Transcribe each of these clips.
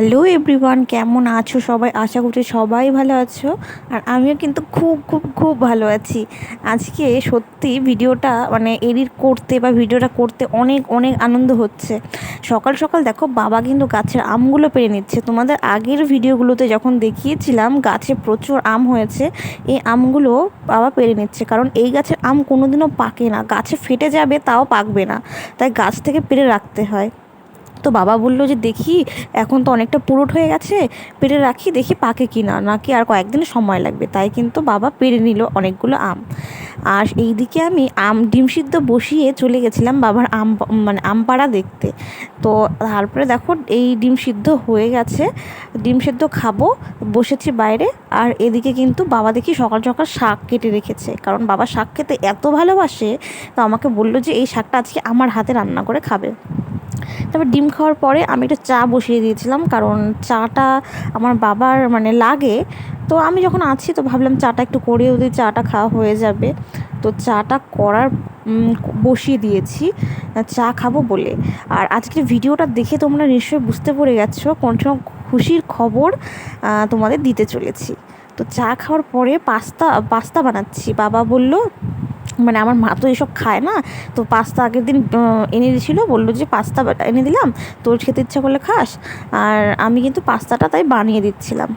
Hello everyone কেমন আছো সবাই? আশা করছি সবাই ভালো আছো। আর আমিও কিন্তু খুব খুব খুব ভালো আছি। আজকে সত্যি ভিডিওটা মানে এডিট করতে বা ভিডিওটা করতে অনেক অনেক আনন্দ হচ্ছে। সকাল সকাল দেখো, বাবা কিন্তু গাছের আমগুলো পেরে নিচ্ছে। তোমাদের আগের ভিডিওগুলোতে যখন দেখিয়েছিলাম, গাছে প্রচুর আম হয়েছে, এই আমগুলো বাবা পেরে নিচ্ছে। কারণ এই গাছের আম কোনোদিনও পাকে না। গাছে ফেটে যাবে, তাও পাকবে না। তাই গাছ থেকে পেরে রাখতে হয়। তো বাবা বলল যে, দেখি, এখন তো অনেকটা পুরোট হয়ে গেছে, পেরে রাখি, দেখি পাকে কি না নাকি আর কয়েকদিন সময় লাগবে। তাই কিন্তু বাবা পেরে নিল অনেকগুলো আম। আর এইদিকে আমি আম, ডিম সিদ্ধ বসিয়ে চলে গেছিলাম বাবার আম মানে আম পাড়া দেখতে। তো তারপরে দেখো, এই ডিম সিদ্ধ হয়ে গেছে, ডিম সিদ্ধ খাব, বসেছি বাইরে। আর এদিকে কিন্তু বাবা দেখি সকাল সকাল শাক কেটে রেখেছে, কারণ বাবা শাক খেতে এত ভালোবাসে, তো আমাকে বলল যে, এই শাকটা আজকে আমার হাতে রান্না করে খাবে। তারপর ডিম খাওয়ার পরে আমি একটা চা বসিয়ে দিয়েছিলাম, কারণ চাটা আমার বাবার মানে লাগে। তো আমি যখন আছি, তো ভাবলাম চাটা একটু করেও দিই, চাটা খাওয়া হয়ে যাবে। তো চাটা করার বসিয়ে দিয়েছি, চা খাব বলে। আর আজকের ভিডিওটা দেখে তোমরা নিশ্চয়ই বুঝতে পেরে গেছো কোন খুশির খবর তোমাদের দিতে চলেছি। তো চা খাওয়ার পরে পাস্তা পাস্তা বানাচ্ছি। বাবা বলল মানে আমার মা তো এসব খায় না, তো পাস্তা আগের দিন এনে দিয়েছিলো, বলল যে পাস্তা এনে দিলাম, তোর খেতে ইচ্ছা করলে খাস, আর আমি কিন্তু পাস্তাটা তাই বানিয়ে দিচ্ছিলাম।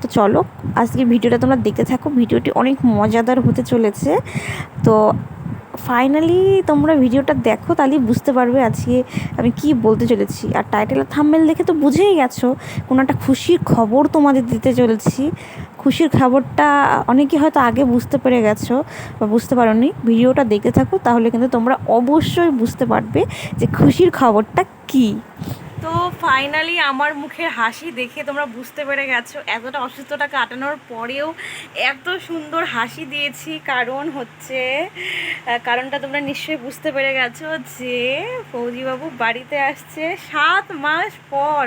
তো চলো আজকে ভিডিওটা তোমরা দেখতে থাকো, ভিডিওটি অনেক মজাদার হতে চলেছে। তো ফাইনালি তোমরা ভিডিওটা দেখো, তাহলেই বুঝতে পারবে আজকে আমি কি বলতে চলেছি। আর টাইটেল থাম্বেল দেখে তো বুঝেই গেছো, কোনো একটা খুশির খবর তোমাদের দিতে চলেছি। খুশির খবরটা অনেকে হয়তো আগে বুঝতে পেরে গেছো বা বুঝতে পারোনি। ভিডিওটা দেখতে থাকো, তাহলে কিন্তু তোমরা অবশ্যই বুঝতে পারবে যে খুশির খবরটা কী। তো ফাইনালি আমার মুখের হাসি দেখে তোমরা বুঝতে পেরে গেছো, এতটা অসুস্থতা কাটানোর পরেও এত সুন্দর হাসি দিয়েছি। কারণ হচ্ছে কারণটা তোমরা নিশ্চয়ই বুঝতে পেরে গেছো যে ফৌজিবাবু বাড়িতে আসছে সাত মাস পর।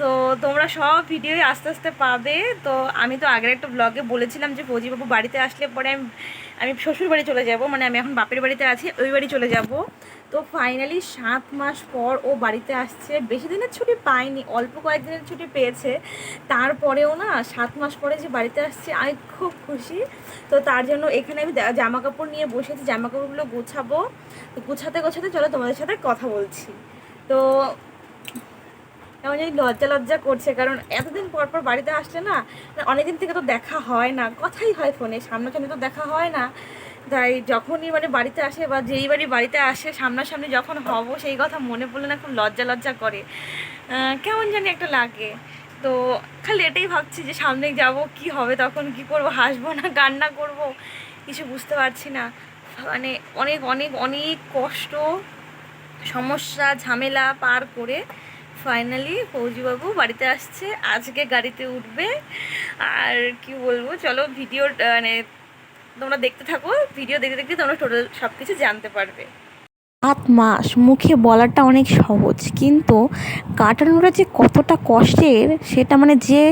তো তোমরা সব ভিডিওই আস্তে আস্তে পাবে। তো আমি তো আগের একটা ব্লগে বলেছিলাম যে ফৌজিবাবু বাড়িতে আসলে পরে আমি আমি শ্বশুর বাড়ি চলে যাব মানে আমি এখন বাপের বাড়িতে আছি, ওই বাড়ি চলে যাব। তো ফাইনালি সাত মাস পর ও বাড়িতে আসছে। বেশি দিনের ছুটি পায়নি অল্প কয়েকদিনের ছুটি পেয়েছে। তারপরেও না সাত মাস পরে যে বাড়িতে আসছে, আমি খুব খুশি। তো তার জন্য এখানে আমি জামা কাপড় নিয়ে বসেছি জামা কাপড়গুলো গোছাবো গোছাতে গোছাতে চলো তোমাদের সাথে কথা বলছি। তো কেমন জানি লজ্জা লজ্জা করছে, কারণ এতদিন পর পর বাড়িতে আসছে না অনেকদিন থেকে তো দেখা হয় না, কথাই হয় ফোনে, সামনাসামনি তো দেখা হয় না। তাই যখনই মানে বাড়িতে আসে বা যেই বাড়ি বাড়িতে আসে, সামনাসামনি যখন হব, সেই কথা মনে পড়লে না খুব লজ্জা লজ্জা করে। কেমন জানি একটা লাগে। তো খালি এটাই ভাবছি যে সামনে যাব, কি হবে তখন, কি করব, হাসবো না, কান্না করব, কিছু বুঝতে পারছি না। মানে অনেক অনেক অনেক কষ্ট, সমস্যা, ঝামেলা পার করে ফাইনালি ফৌজিবাবু বাড়িতে আসছে, আজকে গাড়িতে উঠবে। আর কি বলব, চলো ভিডিও মানে তোমরা দেখতে থাকো ভিডিও দেখতে দেখতে তোমরা টোটাল সব কিছু জানতে পারবে। সাত মাস মুখে বলাটা অনেক সহজ, কিন্তু কাটানোটা যে কতটা কষ্টের, সেটা মানে যে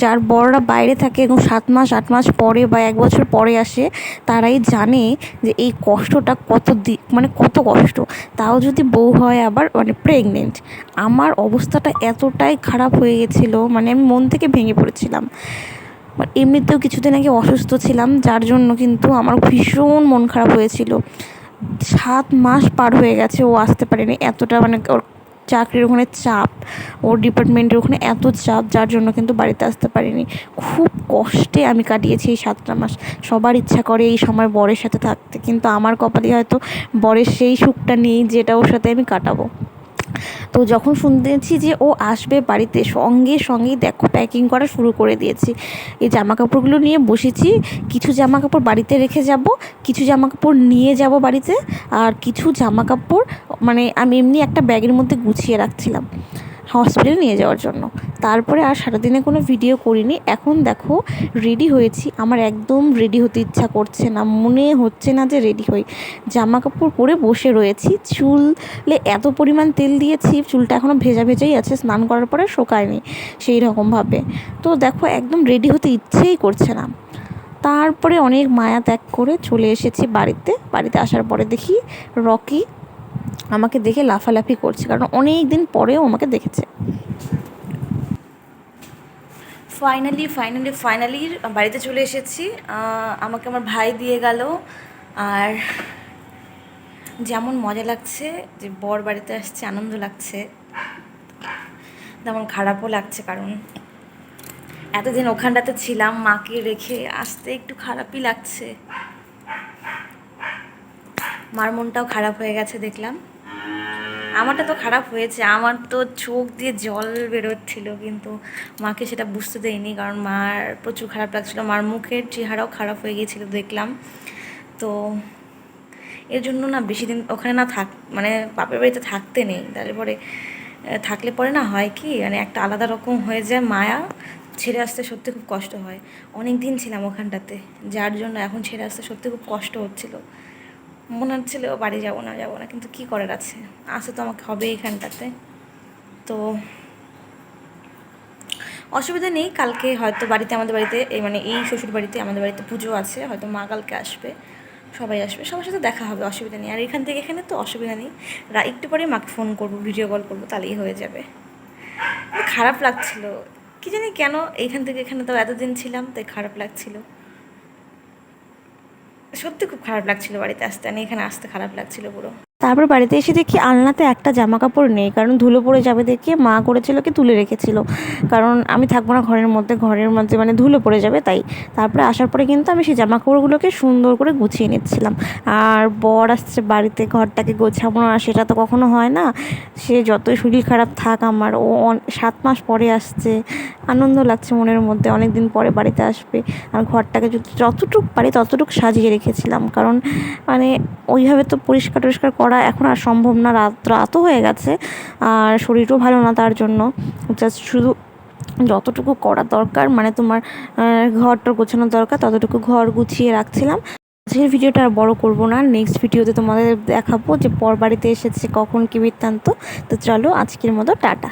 যার বড়রা বাইরে থাকে এবং সাত মাস, আট মাস পরে বা এক বছর পরে আসে, তারাই জানে যে এই কষ্টটা কত দি মানে কত কষ্ট। তাও যদি বউ হয় আবার মানে প্রেগনেন্ট আমার অবস্থাটা এতটাই খারাপ হয়ে গেছিল মানে আমি মন থেকে ভেঙে পড়েছিলাম। এমনিতেও কিছুদিন আগে অসুস্থ ছিলাম, যার জন্য কিন্তু আমার ভীষণ মন খারাপ হয়েছিল। সাত মাস পার হয়ে গেছে, ও আসতে পারেনি। এতটা মানে চাকরির ওখানে চাপ, ওর ডিপার্টমেন্টের ওখানে এত চাপ যার জন্য কিন্তু বাড়িতে আসতে পারিনি। খুব কষ্টে আমি কাটিয়েছি এই সাতটা মাস। সবার ইচ্ছা করে এই সময় বরের সাথে থাকতে, কিন্তু আমার কপালে হয়তো বরের সেই সুখটা নেই যেটা ওর সাথে আমি কাটাবো। তো যখন শুনতেছি যে ও আসবে বাড়িতে, সঙ্গে সঙ্গেই দেখো প্যাকিং করা শুরু করে দিয়েছি। এই জামা কাপড়গুলো নিয়ে বসেছি, কিছু জামা কাপড় বাড়িতে রেখে যাব, কিছু জামা কাপড় নিয়ে যাব বাড়িতে, আর কিছু জামা কাপড় মানে আমি এমনি একটা ব্যাগের মধ্যে গুছিয়ে রাখছিলাম, হসপিটালে নিয়ে যাওয়ার জন্য। তারপরে আর সারাদিনে কোনো ভিডিও করিনি। এখন দেখো রেডি হয়েছি। আমার একদম রেডি হতে ইচ্ছা করছে না। মনে হচ্ছে না যে রেডি হই। জামা কাপড় পরে বসে রয়েছি। চুলে এত পরিমাণ তেল দিয়েছি, চুলটা এখনও ভেজা ভেজাই আছে। স্নান করার পরে শোকায়নি সেই রকমভাবে তো দেখো, একদম রেডি হতে ইচ্ছেই করছে না। তারপরে অনেক মায়া ত্যাগ করে চলে এসেছি বাড়িতে। বাড়িতে আসার পরে দেখি রকি আমাকে দেখে লাফালাফি করছে। কারণ অনেক দিন পরেও আমাকে দেখেছে। ফাইনালি ফাইনালি ফাইনালি বাড়িতে চলে এসেছি। আমাকে আমার ভাই দিয়ে গেল। আর যেমন মজা লাগছে যে বর বাড়িতে আসছে, আনন্দ লাগছে। তেমন খারাপও লাগছে কারণ এতদিন ওখানটাতে ছিলাম, মাকে রেখে আসতে একটু খারাপই লাগছে। মার মনটাও খারাপ হয়ে গেছে দেখলাম। আমারটা তো খারাপ হয়েছে। আমার তো চোখ দিয়ে জল বেরোচ্ছিল, কিন্তু মাকে সেটা বুঝতে দেয়নি কারণ মার প্রচুর খারাপ লাগছিল। মার মুখের চেহারাও খারাপ হয়ে গিয়েছিল দেখলাম। তো এর জন্য না বেশি দিন ওখানে না থাক মানে বাপের বাড়িতে থাকতে নেই। তারপরে থাকলে পরে না হয় কি মানে একটা আলাদা রকম হয়ে যায় মায়া, ছেড়ে আসতে সত্যি খুব কষ্ট হয়। অনেক দিন ছিলাম ওখানটাতে, যার জন্য এখন ছেড়ে আসতে সত্যি খুব কষ্ট হচ্ছিল। মনে হচ্ছিল বাড়ি যাব না যাব না, কিন্তু কি করার আছে? আসতে তো আমাকে হবে এখানটাতে। তো অসুবিধা নেই, কালকে হয়তো বাড়িতে, আমাদের বাড়িতে এই মানে এই শ্বশুর বাড়িতে, আমাদের বাড়িতে পুজো আছে, হয়তো মা কালকে আসবে, সবাই আসবে, সবার সাথে দেখা হবে, অসুবিধা নেই। আর এখান থেকে এখানে তো অসুবিধা নেই। একটু পরে মাকে ফোন করব ভিডিও কল করব, তাহলেই হয়ে যাবে। খারাপ লাগছিল। কি জানি কেন এইখান থেকে এখানে তো এতদিন ছিলাম, তাই খারাপ লাগছিল। সত্যি খুব খারাপ লাগছিল বাড়িতে আসতে। আমি এখানে আসতে খারাপ লাগছিল পুরো। তারপর বাড়িতে এসে দেখি আলনাতে একটা জামা কাপড় নেই, কারণ ধুলো পড়ে যাবে দেখে মা করেছিল কি তুলে রেখেছিল। কারণ আমি থাকব না ঘরের মধ্যে ঘরের মধ্যে মানে ধুলো পড়ে যাবে তাই। তারপরে আসার পরে কিন্তু আমি সেই জামা কাপড়গুলোকে সুন্দর করে গুছিয়ে নিচ্ছিলাম। আর বর আসছে বাড়িতে, ঘরটাকে গোছাবো না, সেটা তো কখনো হয় না। সে যতই শরীর খারাপ থাক আমার, ও সাত মাস পরে আসছে। আনন্দ লাগছে মনের মধ্যে অনেক দিন পরে বাড়িতে আসবে। আর ঘরটাকে যত- যতটুকু পারি ততটুকু সাজিয়ে রেখেছিলাম। কারণ মানে ওইভাবে তো পরিষ্কার টরিষ্কার করা এখন আর সম্ভব না, রাত, রাতও হয়ে গেছে আর শরীরও ভালো না তার জন্য। জাস্ট শুধু যতটুকু করা দরকার মানে তোমার ঘরটা গোছানো দরকার, ততটুকু ঘর গুছিয়ে রাখছিলাম। আজকের ভিডিওটা আর বড়ো করব না নেক্সট ভিডিওতে তোমাদের দেখাবো যে পর বাড়িতে এসেছে কখন কী বৃত্তান্ত। তো চলো আজকের মতো, টাটা।